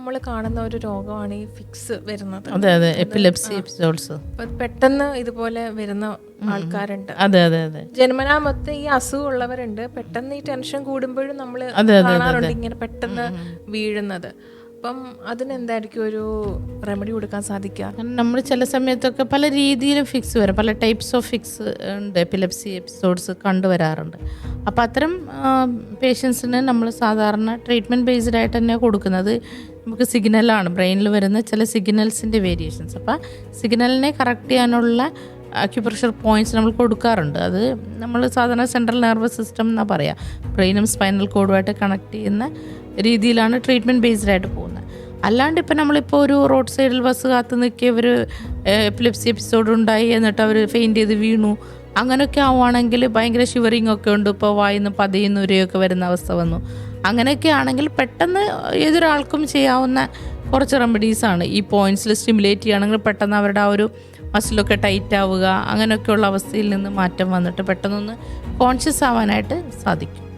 നമ്മൾ കാണുന്ന ഒരു രോഗമാണ് ഈ ഫിക്സ് വരുന്നത്. അതെ അതെ. എപ്പിലെപ്സി എപ്പിസോഡ്സ് പെട്ടെന്ന് ഇതുപോലെ വരുന്ന ആൾക്കാരുണ്ട്. അതെ അതെ അതെ. ജന്മനാ മൊത്തം ഈ അസുഖം ഉള്ളവരുണ്ട്. പെട്ടെന്ന് ഈ ടെൻഷൻ കൂടുമ്പോഴും നമ്മൾ കാണാറുണ്ട് ഇങ്ങനെ പെട്ടെന്ന് വീഴുന്നത്. അപ്പം അതിനെന്തായിരിക്കും ഒരു റെമഡി കൊടുക്കാൻ സാധിക്കുക? നമ്മൾ ചില സമയത്തൊക്കെ പല രീതിയിലും ഫിക്സ് വരും. പല ടൈപ്സ് ഓഫ് ഫിക്സ് ഉണ്ട്. എപ്പിലെപ്സി എപ്പിസോഡ്സ് കണ്ടുവരാറുണ്ട് അപ്പോൾ അത്തരം പേഷ്യൻസിന് നമ്മൾ സാധാരണ ട്രീറ്റ്മെന്റ് ബേസ്ഡ് ആയിട്ട് തന്നെ കൊടുക്കുന്നത്. നമുക്ക് സിഗ്നലാണ് ബ്രെയിനിൽ വരുന്ന ചില സിഗ്നൽസിന്റെ വേരിയേഷൻസ് അപ്പോൾ സിഗ്നലിനെ കറക്റ്റ് ചെയ്യാനുള്ള അക്യുപ്രഷർ പോയിന്റ്സ് നമ്മൾ കൊടുക്കാറുണ്ട്. അത് നമ്മൾ സാധാരണ സെൻട്രൽ നെർവസ് സിസ്റ്റം എന്നാണ് പറയുക ബ്രെയിനും സ്പൈനൽ കോഡുമായിട്ട് കണക്ട് ചെയ്യുന്ന രീതിയിലാണ് ട്രീറ്റ്മെന്റ് ബേസ്ഡ് ആയിട്ട് പോകുന്നത്. അല്ലാണ്ട് ഇപ്പം നമ്മളിപ്പോൾ ഒരു റോഡ് സൈഡിൽ ബസ് കാത്ത് നിൽക്കിയവർ എപ്പിലെപ്സി എപ്പിസോഡ് ഉണ്ടായി എന്നിട്ട് അവർ ഫെയിന്റ് ചെയ്ത് വീണു. അങ്ങനെയൊക്കെ ആവുകയാണെങ്കിൽ ഭയങ്കര ഷിവറിങ് ഒക്കെ ഉണ്ട്. ഇപ്പോൾ വായിന്ന് പതയുന്നവരെയൊക്കെ വരുന്ന അവസ്ഥ വന്നു. അങ്ങനെയൊക്കെ ആണെങ്കിൽ പെട്ടെന്ന് ഏതൊരാൾക്കും ചെയ്യാവുന്ന കുറച്ച് റെമഡീസാണ് ഈ പോയിന്റ്സിൽ സ്റ്റിമുലേറ്റ് ചെയ്യുകയാണെങ്കിൽ പെട്ടെന്ന് അവരുടെ ആ ഒരു മസിലൊക്കെ ടൈറ്റ് ആവുക അങ്ങനെയൊക്കെയുള്ള അവസ്ഥയിൽ നിന്ന് മാറ്റം വന്നിട്ട് പെട്ടെന്നൊന്ന് കോൺഷ്യസ് ആവാനായിട്ട് സാധിക്കും.